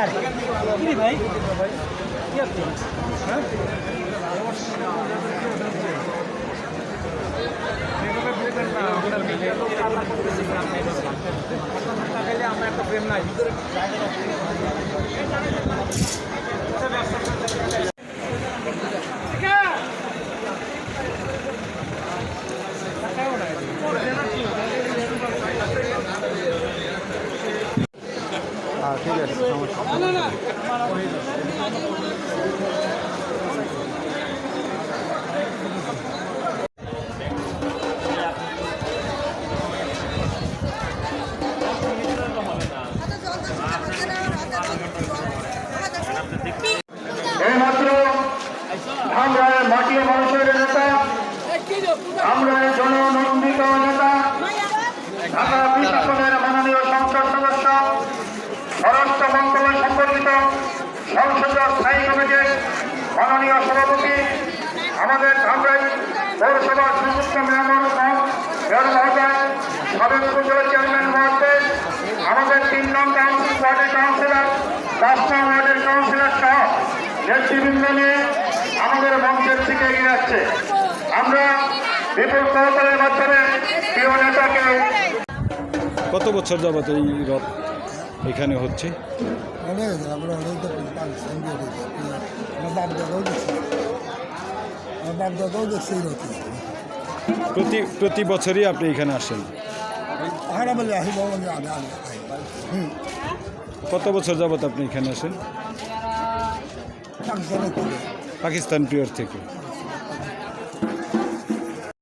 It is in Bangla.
ভাই? কি হ্যাঁ আমরা একটা প্রেম নাই হ্যাঁ? ঠিক আছে। আমরা মাটির মাননীয় সভাপতি, আমাদের ধামরাই পৌরসভার সংযুক্ত মেয়র মহোদয় মেয়র মহোদয় সাবেক উপজেলা চেয়ারম্যান মহোদয়, আমাদের তিন নং কাউন্সিল ওয়ার্ডের কাউন্সিলর পাঁচ নং ওয়ার্ডের কাউন্সিলর সহ নেতৃবৃন্দ নিয়ে আমাদের মঞ্চের থেকে এগিয়ে যাচ্ছে। আমরা বিপুল সহকারের মাধ্যমে প্রিয় নেতাকে কত বছর যাবত এই রথ এখানে হচ্ছে? প্রতি প্রতি বছরই আপনি এখানে আসেন? কত বছর যাবত আপনি এখানে আসেন? পাকিস্তান পিওর থেকে।